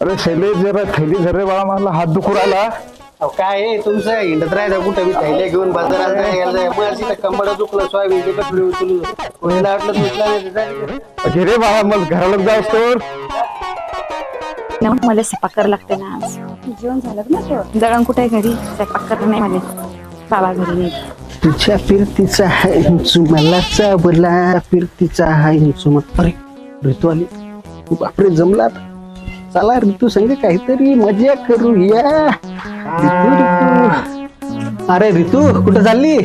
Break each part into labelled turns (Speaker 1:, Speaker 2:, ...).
Speaker 1: अरे शैलेश जरा थैली धर रे बाळा मला हात दुखू राहिला.
Speaker 2: अहो, काय आहे तुमचं हिंडत राहायचं कुठं? मी थैल्या घेऊन बाजारात नाही यायला जाय. मग दुखलं सोयाबीन ते कपडे उचलू कोणाला वाटलं तुटला नाही.
Speaker 1: घे रे बाळा मला घराला जाऊस तर.
Speaker 3: ना मला स्वयंपाक करायला लागते ना आज. जेवण झालं ना? दळण कुठे आहे घरी? स्वयंपाक करणं नाही मला बाबा घरी नाही.
Speaker 2: तुझ्या फिरतीचा हिंचू मला चावला फिरतीचा हा हिंचू मग अरे ऋतू आली बापरे जमला चला ऋतू संग काहीतरी मजा ऋतू ऋतू. अरे ऋतू कुठं चालली?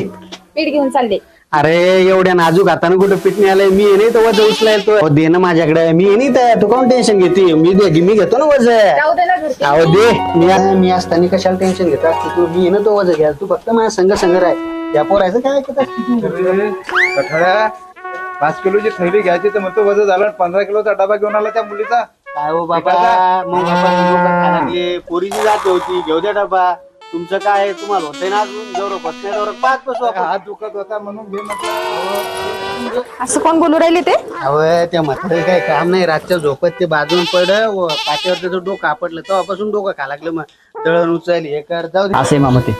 Speaker 3: पीठ घेऊन चालले.
Speaker 2: अरे एवढ्या नाजूक हाताने कुठं पिटणे आलंय मी ये नाही तर वज उचलाय तो. अहो, दे ना माझ्याकडे. मी ये नाही तर तू कोण टेन्शन घेते? मी दे मी घेतो ना वज.
Speaker 3: जाऊ दे ना घरचे.
Speaker 2: अहो दे. मी मी असताना कशाला टेन्शन घेतो असतो तू मी ये ना तो वज घ्या तू फक्त माझ्या संघ संघ राय या पोरायचं काय ऐकत?
Speaker 1: कठाळ्या पाच किलोची थैली घ्यायची तर मग तो वजन झाला पंधरा किलोचा डबा घेऊन आला त्या मुलीचा.
Speaker 2: काय हो बाबा? मग बाबा लोक खायला लागले. पोरीची जात होती. घेऊ द्या डबा. तुमचं काय आहे? तुम्हाला होतंय ना अजून? होत नाही तेवढं पाच बसू आपण.
Speaker 1: हात दुखत होता म्हणून घे म्हटलं.
Speaker 3: असं कोण बोलू राहिले ते?
Speaker 2: अहो त्या म्हातारे काय काम नाही. रातच्या झोपत ते बाजून पड व पाठीवर त्याचं डोकं आपटलं. तेव्हापासून डोकं खा लागलं मग. दळण उचल हे कर. जाऊ दे.
Speaker 4: असे मामा ते.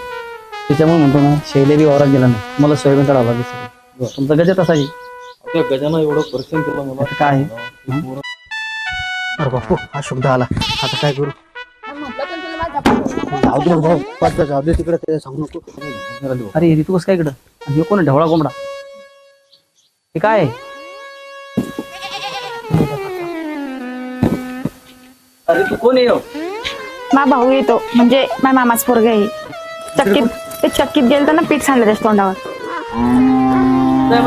Speaker 4: त्याच्यामुळे म्हणतो ना शैले बी वावरात गेला नाही. मला सोयाबीन काढावं लागेल सगळं. तुमचा गजत असायची
Speaker 5: त्या गजानं एवढं केलं मला?
Speaker 4: आता काय आहे?
Speaker 2: अरे बापू हा शब्द आला. आता काय करू? जाऊ दे भाऊ पाच जाऊ दे तिकडे ते सांगू नको.
Speaker 4: अरे ऋतू कसं काय इकडं? आणि हे कोण आहे? ढवळा कोंबडा? हे काय आहे? अरे तू कोण आहे हो?
Speaker 3: मा भाऊ येतो. म्हणजे माझ्या मामाच पोरग आहे. चक्कीत ते चक्कीत गेलं तर ना पीठ सांडलं त्याच्या तोंडावर.
Speaker 4: काय